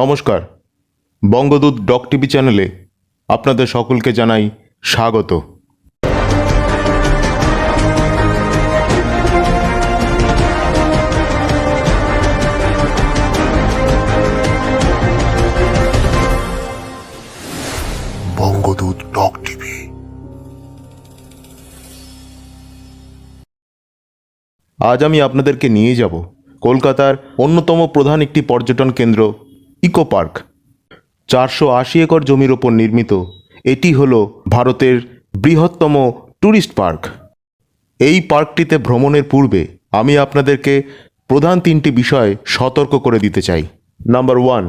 নমস্কার। বঙ্গদূত doc TV চ্যানেলে আপনাদের সকলকে জানাই স্বাগত। Bangadoot doc TV. আজ আমি আপনাদেরকে নিয়ে যাব কলকাতার অন্যতম প্রধান একটি পর্যটন কেন্দ্র ইকো পার্ক। চারশো আশি একর জমির ওপর নির্মিত। এটি হল ভারতের বৃহত্তম ট্যুরিস্ট পার্ক। এই পার্কটিতে ভ্রমণের পূর্বে আমি আপনাদেরকে প্রধান তিনটি বিষয় সতর্ক করে দিতে চাই। নাম্বার ওয়ান,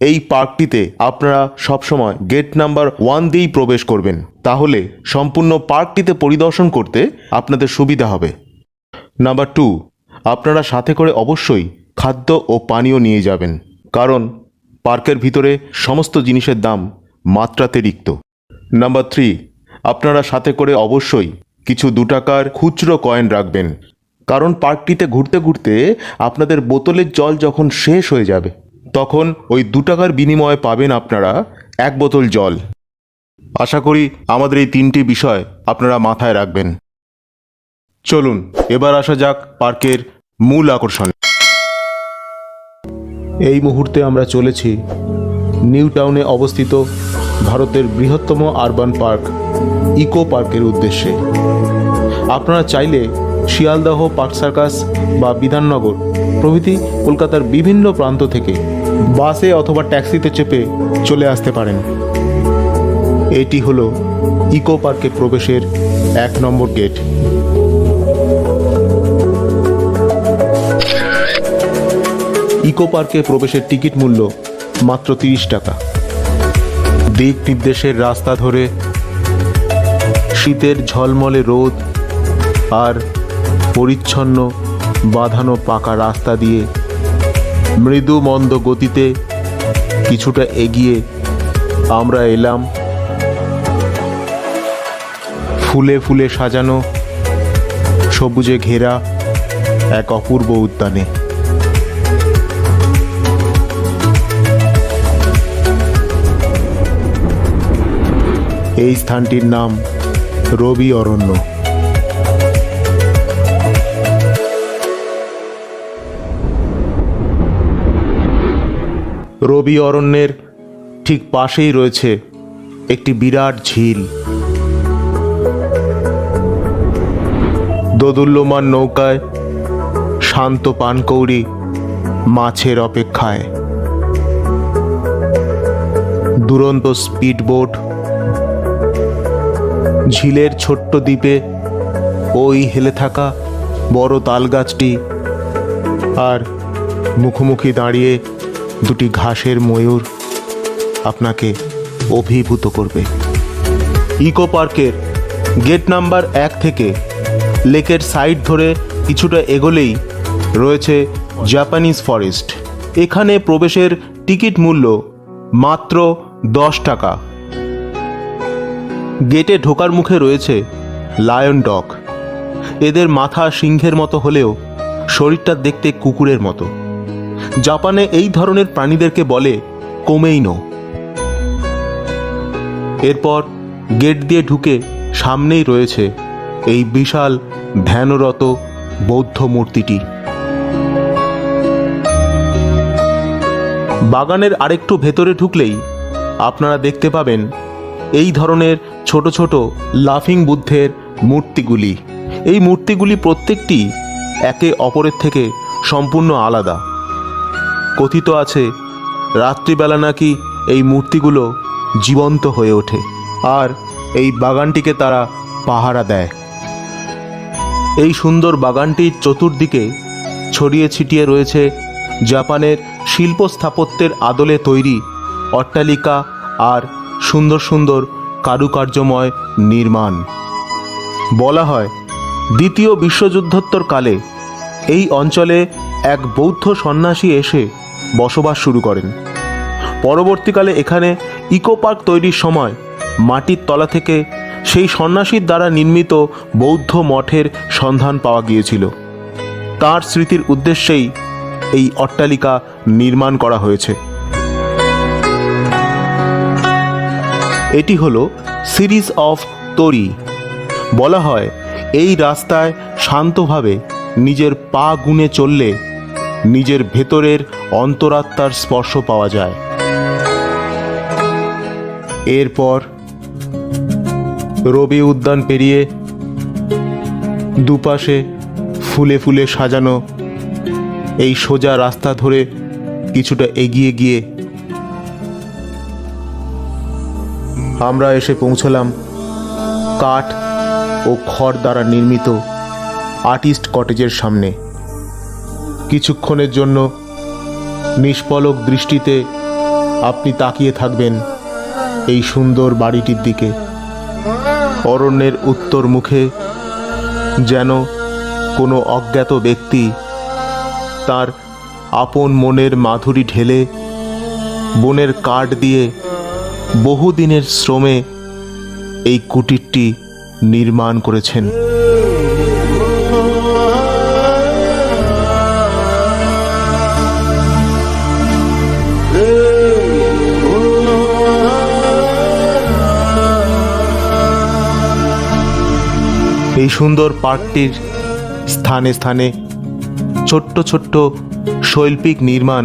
এই পার্কটিতে আপনারা সবসময় গেট নাম্বার ওয়ান দিয়েই প্রবেশ করবেন। তাহলে সম্পূর্ণ পার্কটিতে পরিদর্শন করতে আপনাদের সুবিধা হবে। নাম্বার টু, আপনারা সাথে করে অবশ্যই খাদ্য ও পানীয় নিয়ে যাবেন। কারণ পার্কের ভিতরে সমস্ত জিনিসের দাম মাত্রাতিরিক্ত নাম্বার থ্রি, আপনারা সাথে করে অবশ্যই কিছু দু টাকার খুচরো কয়েন রাখবেন। কারণ পার্কটিতে ঘুরতে ঘুরতে আপনাদের বোতলের জল যখন শেষ হয়ে যাবে, তখন ওই দু টাকার বিনিময়ে পাবেন আপনারা এক বোতল জল। আশা করি আমাদের এই তিনটি বিষয় আপনারা মাথায় রাখবেন। চলুন, এবার আসা যাক পার্কের মূল আকর্ষণে। এই মুহূর্তে আমরা চলেছি নিউ টাউনে অবস্থিত ভারতের বৃহত্তম আরবান পার্ক, ইকো পার্কের উদ্দেশ্যে। আপনারা চাইলে শিয়ালদহ, পার্ক সার্কাস বা বিধাননগর প্রভৃতি কলকাতার বিভিন্ন প্রান্ত থেকে বাসে অথবা ট্যাক্সিতে চেপে চলে আসতে পারেন। এটি হলো ইকো পার্কে প্রবেশের এক নম্বর গেট। ইকো পার্কে প্রবেশের টিকিট মূল্য মাত্র তিরিশ টাকা। দিক নির্দেশের রাস্তা ধরে শীতের ঝলমলে রোদ আর পরিচ্ছন্ন বাঁধানো পাকা রাস্তা দিয়ে মৃদু মন্দ গতিতে কিছুটা এগিয়ে আমরা এলাম। ফুলে ফুলে সাজানো সবুজে ঘেরা এক অপূর্ব উদ্যানে। এই স্থানটির নাম রবি অরণ্য। রবি অরণ্যের ঠিক পাশেই রয়েছে একটি বিরাট ঝিল। দোদুল্যমান নৌকায় শান্ত পানকৌড়ি মাছের অপেক্ষায়। দুরন্ত স্পিডবোট ঝিলের ছোট্ট দ্বীপে ওই হেলে থাকা বড় তালগাছটি আর মুখোমুখি দাঁড়িয়ে দুটি ঘাসের ময়ূর আপনাকে অভিভূত করবে। ইকো পার্কের গেট নাম্বার এক থেকে লেকের সাইড ধরে কিছুটা এগোলেই রয়েছে জাপানিজ ফরেস্ট। এখানে প্রবেশের টিকিট মূল্য মাত্র দশ টাকা। গেটে ঢোকার মুখে রয়েছে লায়ন ডগ। এদের মাথা সিংহের মতো হলেও শরীরটা দেখতে কুকুরের মতো। জাপানে এই ধরনের প্রাণীদেরকে বলে কোমেইনো। এরপর গেট দিয়ে ঢুকে সামনেই রয়েছে এই বিশাল ধ্যানরত বৌদ্ধ মূর্তিটি। বাগানের আরেকটু ভেতরে ঢুকলেই আপনারা দেখতে পাবেন এই ধরনের ছোট ছোট লাফিং বুদ্ধের মূর্তিগুলি। এই মূর্তিগুলি প্রত্যেকটি একে অপরের থেকে সম্পূর্ণ আলাদা। কথিত আছে, রাত্রিবেলা নাকি এই মূর্তিগুলো জীবন্ত হয়ে ওঠে আর এই বাগানটিকে তারা পাহারা দেয়। এই সুন্দর বাগানটির চতুর্দিকে ছড়িয়ে ছিটিয়ে রয়েছে জাপানের শিল্প স্থাপত্যের আদলে তৈরি অট্টালিকা আর সুন্দর সুন্দর কারুকার্যময় নির্মাণ। বলা হয়, দ্বিতীয় বিশ্বযুদ্ধোত্তর কালে এই অঞ্চলে এক বৌদ্ধ সন্ন্যাসী এসে বসবাস শুরু করেন। পরবর্তীকালে এখানে ইকো পার্ক তৈরির সময় মাটির তলা থেকে সেই সন্ন্যাসীর দ্বারা নির্মিত বৌদ্ধ মঠের সন্ধান পাওয়া গিয়েছিল। তার স্মৃতির উদ্দেশ্যেই এই অট্টালিকা নির্মাণ করা হয়েছে। এটি হলো সিরিজ অফ তরি। বলা হয়, এই রাস্তায় শান্তভাবে নিজের পা গুনে চললে নিজের ভেতরের অন্তরাত্মার স্পর্শ পাওয়া যায়। এরপর রবি উদ্যান পেরিয়ে দুপাশে ফুলে ফুলে সাজানো এই সোজা রাস্তা ধরে কিছুটা এগিয়ে গিয়ে আমরা এসে পৌঁছলাম। কাঠ ও খড় দ্বারা নির্মিত আর্টিস্ট কটেজের সামনে। কিছুক্ষণের জন্য নিষ্পলক দৃষ্টিতে আপনি তাকিয়ে থাকবেন এই সুন্দর বাড়িটির দিকে। অরণ্যের উত্তর মুখে যেন কোনো অজ্ঞাত ব্যক্তি তার আপন মনের মাধুরী ঢেলে বনের কাঠ দিয়ে বহুদিনের শ্রমে এই কুটিরটি নির্মাণ করেছেন। এই সুন্দর পার্কটির স্থানে স্থানে ছোট্ট ছোট্ট শৈল্পিক নির্মাণ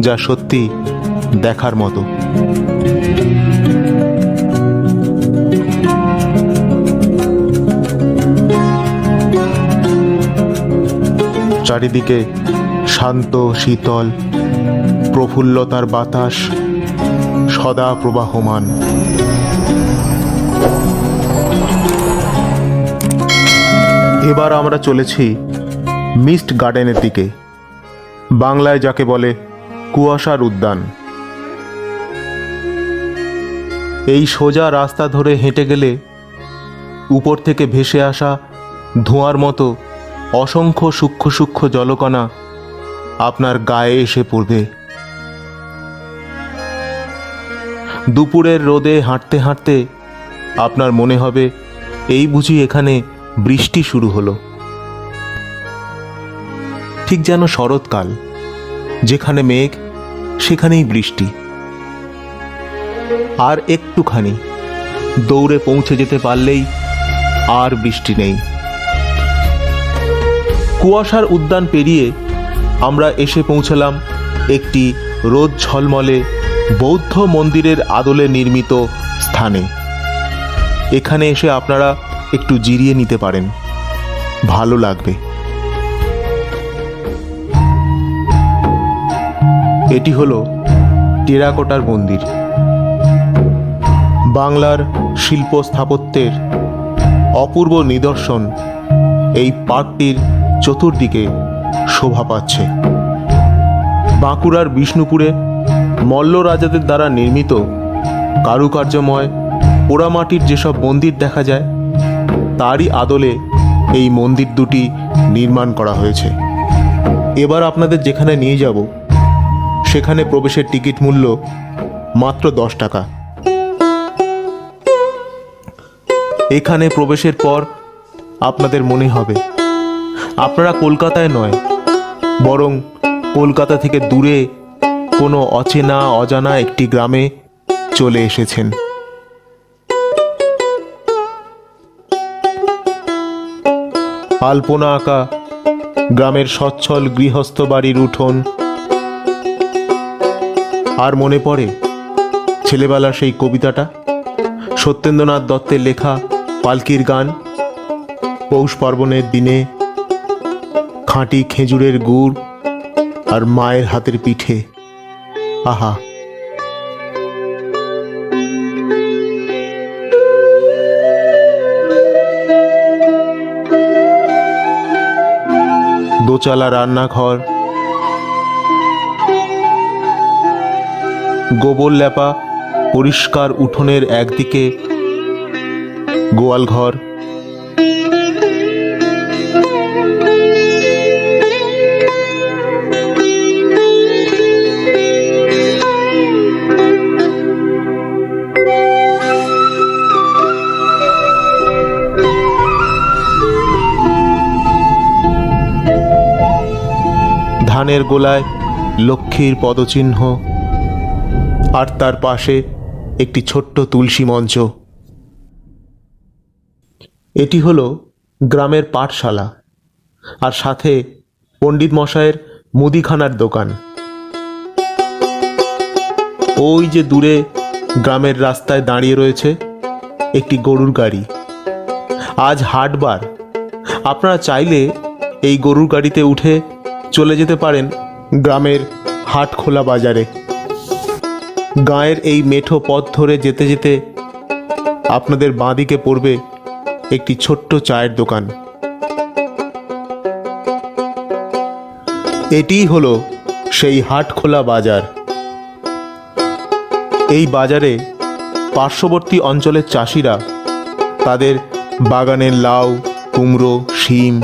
যা সত্যি দেখার মতো। চারিদিকে শান্ত, শীতল, প্রফুল্লতার বাতাস সদা প্রবাহমান। এবার আমরা চলেছি মিস্ট গার্ডেনের দিকে, বাংলায় যাকে বলে কুয়াশার উদ্যান। এই সোজা রাস্তা ধরে হেঁটে গেলে উপর থেকে ভেসে আসা ধোঁয়ার মতো অসংখ্য সূক্ষ্ম সূক্ষ্ম জলকণা আপনার গায়ে এসে পড়বে। দুপুরের রোদে হাঁটতে হাঁটতে আপনার মনে হবে, এই বুঝি এখানে বৃষ্টি শুরু হলো। ঠিক যেন শরৎকাল, যেখানে মেঘ, সেখানেই বৃষ্টি। আর একটুখানি দৌড়ে পৌঁছে যেতে পারলেই আর বৃষ্টি নেই। কুয়াশার উদ্যান পেরিয়ে আমরা এসে পৌঁছলাম একটি রোদ ঝলমলে বৌদ্ধ মন্দিরের আদলে নির্মিত স্থানে। এখানে এসে আপনারা একটু জিরিয়ে নিতে পারেন। ভালো লাগবে। এটি হলো টেরাকোটার মন্দির। বাংলার শিল্প স্থাপত্যের অপূর্ব নিদর্শন এই পার্কটির চতুর্দিকে শোভা পাচ্ছে। বাঁকুড়ার বিষ্ণুপুরে মল্ল রাজাদের দ্বারা নির্মিত কারুকার্যময় পোড়ামাটির যেসব মন্দির দেখা যায়, তারই আদলে এই মন্দির দুটি নির্মাণ করা হয়েছে। এবার আপনাদের যেখানে নিয়ে যাব, সেখানে প্রবেশের টিকিট মূল্য মাত্র দশ টাকা। এখানে প্রবেশের পর আপনাদের মনে হবে আপনারা কলকাতায় নয়, বরং কলকাতা থেকে দূরে কোনো অচেনা, অজানা একটি গ্রামে চলে এসেছেন। আলপনা আঁকা গ্রামের সচ্ছল গৃহস্থ বাড়ির উঠোন। আর মনে পড়ে ছেলেবেলার সেই কবিতাটা? সত্যেন্দ্রনাথ দত্তের লেখা পালকির গান, পৌষ পার্বণের দিনে খাঁটি খেজুরের গুড় আর মায়ের হাতের পিঠে। আহা। দোচালা রান্নাঘর। গোবর ল্যাপা পরিষ্কার উঠোনের একদিকে গোয়াল ধানের গোলায় লক্ষ্মীর পদচিহ্ন, আর তার পাশে একটি ছোট্ট তুলসী মঞ্চ। এটি হলো গ্রামের পাঠশালা, আর সাথে পণ্ডিত মশায়ের মুদিখানার দোকান। ওই যে দূরে গ্রামের রাস্তায় দাঁড়িয়ে রয়েছে একটি গরুর গাড়ি। আজ হাটবার। আপনারা চাইলে এই গরুর গাড়িতে উঠে চলে যেতে পারেন গ্রামের হাট খোলা বাজারে। গায়ের এই মেঠো পথ ধরে যেতে যেতে আপনাদের বাঁদিকে পড়বে একটি ছোট্ট চায়ের দোকান। এটিই হলো সেই হাট খোলা বাজার। এই বাজারে পার্শ্ববর্তী অঞ্চলের চাষিরা তাদের বাগানের লাউ, কুমড়ো, শিম,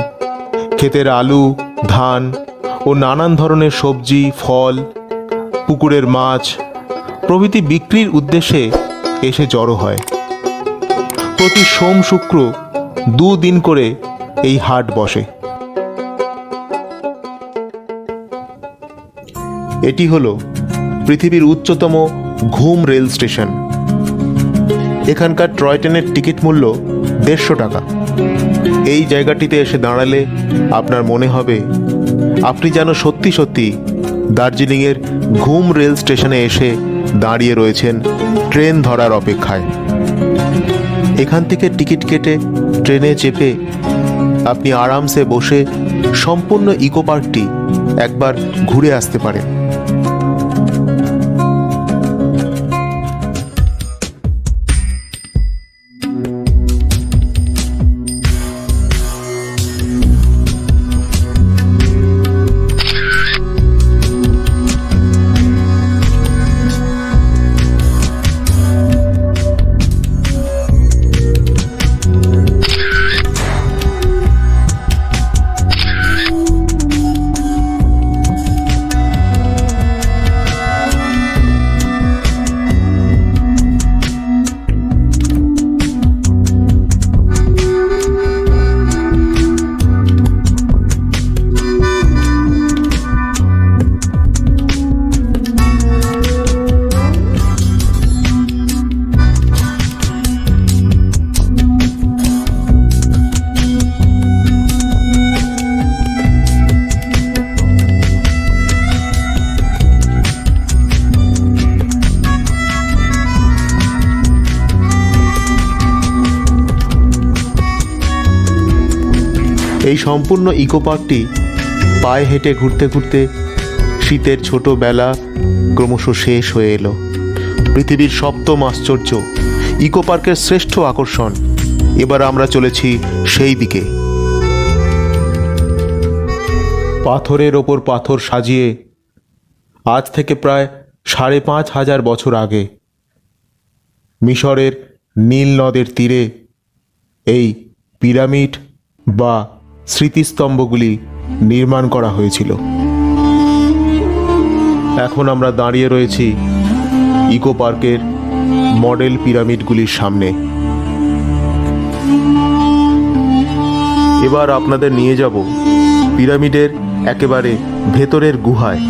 ক্ষেতের আলু, ধান ও নানান ধরনের সবজি, ফল, পুকুরের মাছ, প্রভৃতি বিক্রির উদ্দেশ্যে এসে জড়ো হয়। প্রতি সোম শুক্র দুদিন করে এই হাট বসে। এটি হলো পৃথিবীর উচ্চতম ঘুম রেল স্টেশন। এখানকার টয় ট্রেনের টিকিট মূল্য দেড়শো টাকা। এই জায়গাটিতে এসে দাঁড়ালে আপনার মনে হবে আপনি যেন সত্যি সত্যি দার্জিলিংয়ের ঘুম রেল স্টেশনে এসে দাঁড়িয়ে রয়েছেন ট্রেন ধরার অপেক্ষায়। এখান থেকে টিকিট কেটে ট্রেনে চেপে আপনি আরামসে বসে সম্পূর্ণ ইকো পার্কটি একবার ঘুরে আসতে পারেন। এই সম্পূর্ণ ইকো পার্কটি পায়ে হেঁটে ঘুরতে ঘুরতে শীতের ছোট বেলা ক্রমশ শেষ হয়ে এলো। পৃথিবীর সপ্তম আশ্চর্য ইকো পার্কের শ্রেষ্ঠ আকর্ষণ। এবার আমরা চলেছি সেই দিকে। পাথরের ওপর পাথর সাজিয়ে আজ থেকে প্রায় সাড়ে পাঁচ হাজার বছর আগে মিশরের নীল নদের তীরে এই পিরামিড বা স্মৃতিস্তম্ভগুলি নির্মাণ করা হয়েছিল। এখন আমরা দাঁড়িয়ে রয়েছি ইকো পার্কের মডেল পিরামিডগুলির সামনে। এবার আপনাদের নিয়ে যাব পিরামিডের একেবারে ভেতরের গুহায়।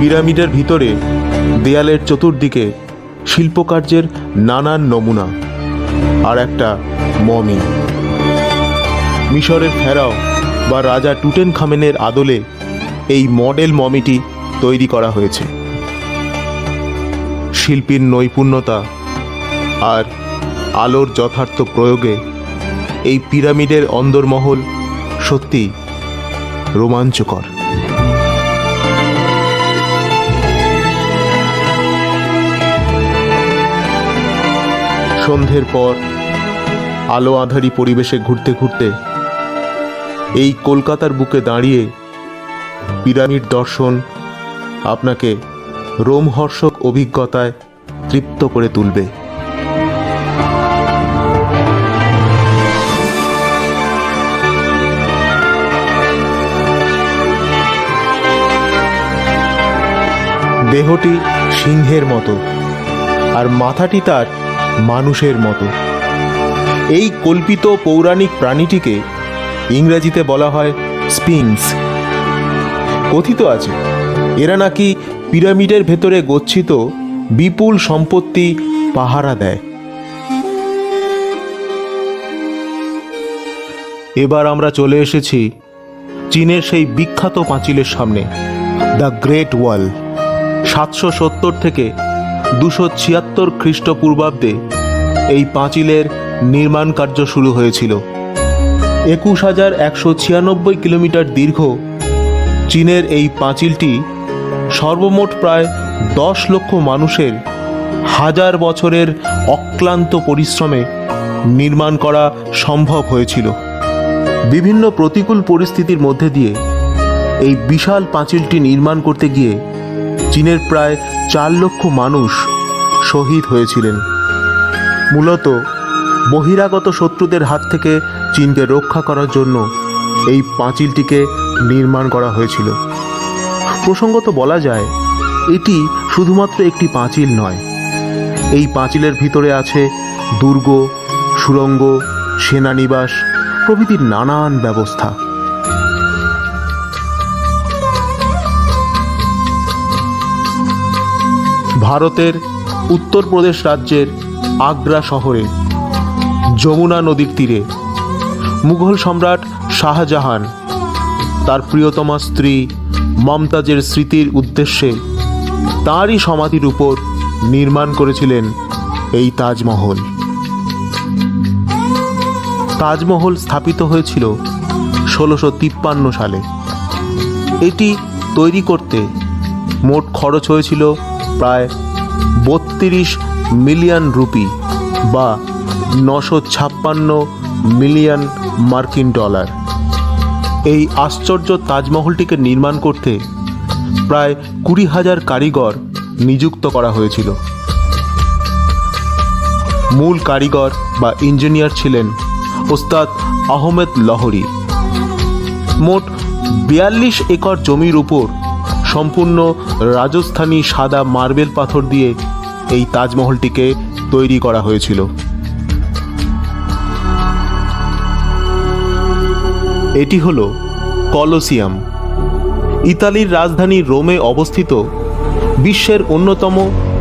পিরামিডের ভিতরে দেয়ালের চতুর্দিকে শিল্পকার্যের নানান নমুনা। আর একটা মমি। মিশরের ফেরাও বা রাজা টুটেন খামেনের আদলে এই মডেল মমিটি তৈরি করা হয়েছে। শিল্পীর নৈপুণ্যতা আর আলোর যথার্থ প্রয়োগে এই পিরামিডের অন্দরমহল সত্যি রোমাঞ্চকর। সন্ধ্যের পর আলো আধারি পরিবেশে ঘুরতে ঘুরতে এই কলকাতার বুকে দাঁড়িয়ে পিরামিড দর্শন আপনাকে রোমহর্ষক অভিজ্ঞতায় তৃপ্ত করে তুলবে। দেহটি সিংহের মতো আর মাথাটি তার মানুষের মতো। এই কল্পিত পৌরাণিক প্রাণীটিকে ইংরেজিতে বলা হয় স্পিংস কথিত আছে, এরা নাকি পিরামিডের ভেতরে গচ্ছিত বিপুল সম্পত্তি পাহারা দেয়। এবার আমরা চলে এসেছি চীনের সেই বিখ্যাত পাঁচিলের সামনে, দ্য গ্রেট ওয়াল। সাতশো সত্তর থেকে দুশো ছিয়াত্তর খ্রিস্টপূর্বাব্দে এই পাঁচিলের নির্মাণ কার্য শুরু হয়েছিল। একুশ হাজার একশো ছিয়ানব্বই কিলোমিটার দীর্ঘ চীনের এই পাঁচিলটি সর্বমোট প্রায় দশ লক্ষ মানুষের হাজার বছরের অক্লান্ত পরিশ্রমে নির্মাণ করা সম্ভব হয়েছিল। বিভিন্ন প্রতিকূল পরিস্থিতির মধ্যে দিয়ে এই বিশাল পাঁচিলটি নির্মাণ করতে গিয়ে চীনের প্রায় চার লক্ষ মানুষ শহীদ হয়েছিলেন। মূলত বহিরাগত শত্রুদের হাত থেকে চীনকে রক্ষা করার জন্য এই পাঁচিলটিকে নির্মাণ করা হয়েছিল। প্রসঙ্গত বলা যায়, এটি শুধুমাত্র একটি পাঁচিল নয়। এই পাঁচিলের ভিতরে আছে দুর্গ সুড়ঙ্গ সেনানিবাস, প্রভৃতির নানান ব্যবস্থা। ভারতের উত্তরপ্রদেশ রাজ্যের আগ্রা শহরে যমুনা নদীর তীরে। মুঘল সম্রাট শাহজাহান, তার প্রিয়তমা স্ত্রী মমতাজের স্মৃতির উদ্দেশ্যে তাঁরই সমাধির উপর নির্মাণ করেছিলেন এই তাজমহল। তাজমহল স্থাপিত হয়েছিল ষোলোশো তিপ্পান্ন সালে। এটি তৈরি করতে মোট খরচ হয়েছিল প্রায় বত্রিশ মিলিয়ন রুপি বা নশো ছাপ্পান্ন মিলিয়ন মার্কিন ডলার। এই আশ্চর্য তাজমহলটিকে নির্মাণ করতে প্রায় কুড়ি হাজার কারিগর নিযুক্ত করা হয়েছিল। মূল কারিগর বা ইঞ্জিনিয়ার ছিলেন ওস্তাদ আহমেদ লহরি। মোট বিয়াল্লিশ একর জমির উপর সম্পূর্ণ রাজস্থানী সাদা মার্বেল পাথর দিয়ে এই তাজমহলটিকে তৈরি করা হয়েছিল। এটি হল কলোসিয়াম। ইতালির রাজধানী রোমে অবস্থিত বিশ্বের অন্যতম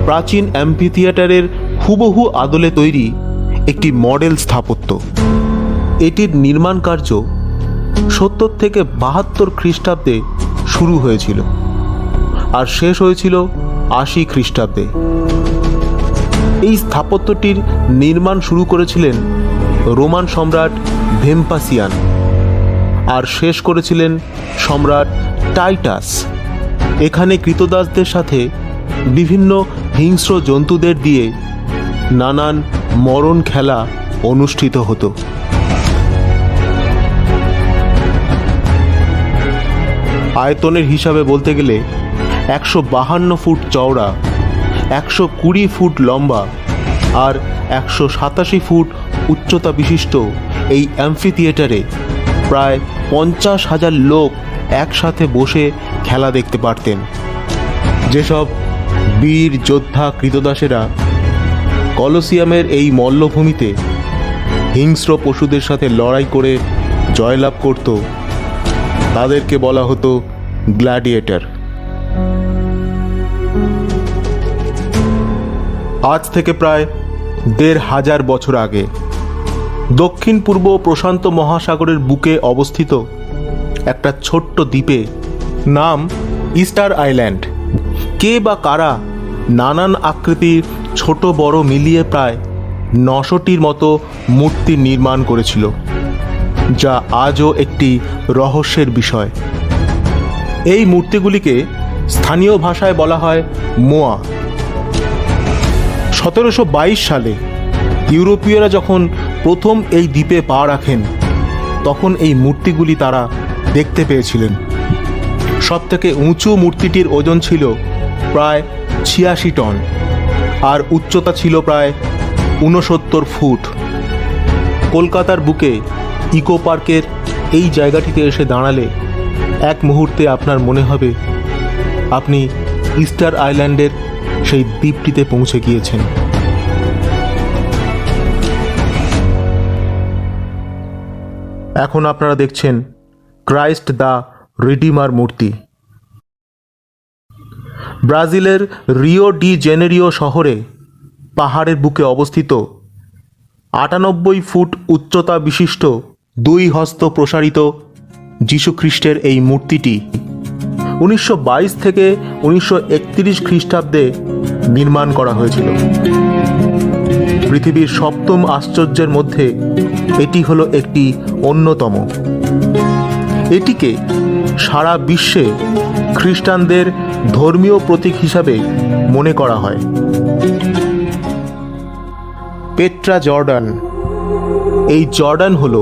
প্রাচীন অ্যাম্পিথিয়েটারের হুবহু আদলে তৈরি একটি মডেল স্থাপত্য। এটির নির্মাণ কার্য সত্তর থেকে বাহাত্তর খ্রিস্টাব্দে শুরু হয়েছিল আর শেষ হয়েছিল আশি খ্রিস্টাব্দে। এই স্থাপত্যটির নির্মাণ শুরু করেছিলেন রোমান সম্রাট ভেম্পাসিয়ান। আর শেষ করেছিলেন সম্রাট টাইটাস। এখানে কৃতদাসদের সাথে বিভিন্ন হিংস্র জন্তুদের দিয়ে নানান মরণ খেলা অনুষ্ঠিত হতো। আয়তনের হিসাবে বলতে গেলে একশো বাহান্ন ফুট চওড়া, একশো কুড়ি ফুট লম্বা আর একশো সাতাশি ফুট উচ্চতা বিশিষ্ট এই অ্যাম্ফি থিয়েটারে প্রায় পঞ্চাশ হাজার লোক একসাথে বসে খেলা দেখতে পারতেন। যেসব বীর যোদ্ধা কৃতদাসেরা কলসিয়ামের এই মল্লভূমিতে হিংস্র পশুদের সাথে লড়াই করে জয়লাভ করত, তাদেরকে বলা হতো গ্ল্যাডিয়েটর। আজ থেকে প্রায় দেড় হাজার বছর আগে দক্ষিণ পূর্ব প্রশান্ত মহাসাগরের বুকে অবস্থিত একটা ছোট্ট দ্বীপে নাম ইস্টার আইল্যান্ড। কে বা কারা নানান আকৃতির ছোট বড় মিলিয়ে প্রায় নশোটির মতো মূর্তি নির্মাণ করেছিল, যা আজও একটি রহস্যের বিষয়। এই মূর্তিগুলিকে স্থানীয় ভাষায় বলা হয় মোয়া। সতেরোশো বাইশ সালে ইউরোপীয়রা যখন প্রথম এই দ্বীপে পা রাখেন। তখন এই মূর্তিগুলি তারা দেখতে পেয়েছিলেন। সবথেকে উঁচু মূর্তিটির ওজন ছিল প্রায় ছিয়াশি টন আর উচ্চতা ছিল প্রায় ঊনসত্তর ফুট। কলকাতার বুকে ইকো পার্কের এই জায়গাটিতে এসে দাঁড়ালে এক মুহূর্তে আপনার মনে হবে, আপনি ইস্টার আইল্যান্ডের সেই দ্বীপটিতে পৌঁছে গিয়েছেন। এখন আপনারা দেখছেন ক্রাইস্ট দ্য রিডিমার মূর্তি। ব্রাজিলের রিও ডি জেনেরিও শহরে পাহাড়ের বুকে অবস্থিত আটানব্বই ফুট উচ্চতা বিশিষ্ট দুই হস্ত প্রসারিত যীশুখ্রিস্টের এই মূর্তিটি উনিশশো বাইশ থেকে উনিশশো একত্রিশ খ্রিস্টাব্দে নির্মাণ করা হয়েছিল। পৃথিবীর সপ্তম আশ্চর্যের মধ্যে এটি হলো একটি অন্যতম। এটিকে সারা বিশ্বে খ্রিস্টানদের ধর্মীয় প্রতীক হিসাবে মনে করা হয়। Petra Jordan. এই জর্ডান হল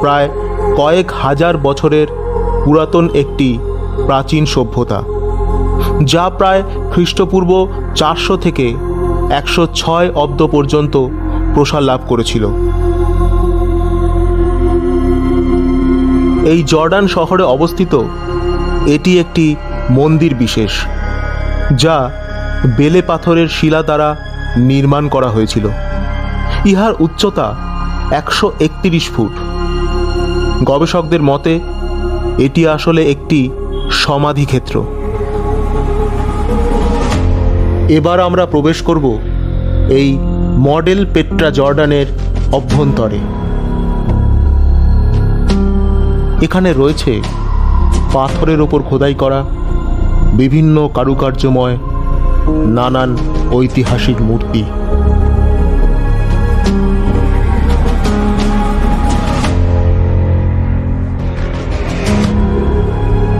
প্রায় কয়েক হাজার বছরের পুরাতন একটি প্রাচীন সভ্যতা, যা প্রায় খ্রিস্টপূর্ব চারশো থেকে একশো ছয় অব্দ পর্যন্ত প্রসার লাভ করেছিল। এই জর্ডান শহরে অবস্থিত এটি একটি মন্দির বিশেষ, যা বেলে পাথরের শিলা দ্বারা নির্মাণ করা হয়েছিল। ইহার উচ্চতা একশো একত্রিশ ফুট। গবেষকদের মতে, এটি আসলে একটি সমাধিক্ষেত্র। এবার আমরা প্রবেশ করব এই মডেল পেট্রা জর্ডানের অভ্যন্তরে। এখানে রয়েছে পাথরের ওপর খোদাই করা বিভিন্ন কারুকার্যময় নানান ঐতিহাসিক মূর্তি।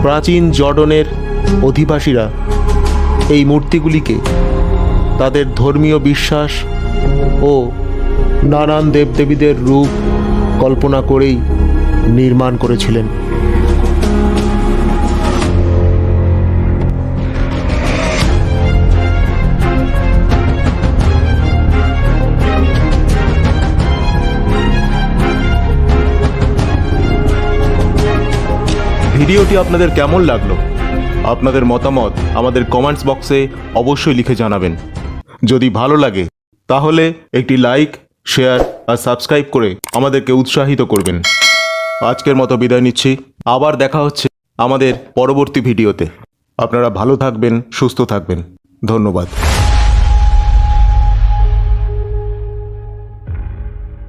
প্রাচীন জর্ডনের অধিবাসীরা এই মূর্তিগুলিকে তাদের ধর্মীয় বিশ্বাস ও নানান দেবদেবীদের রূপ কল্পনা করেই নির্মাণ করেছিলেন। ভিডিওটি আপনাদের কেমন লাগল? আপনাদের মতামত আমাদের কমেন্টস বক্সে অবশ্যই লিখে জানাবেন। যদি ভালো লাগে, তাহলে একটি লাইক শেয়ার আর সাবস্ক্রাইব করে আমাদেরকে উৎসাহিত করবেন। আজকের মতো বিদায় নিচ্ছি। আবার দেখা হচ্ছে আমাদের পরবর্তী ভিডিওতে। আপনারা ভালো থাকবেন, সুস্থ থাকবেন। ধন্যবাদ।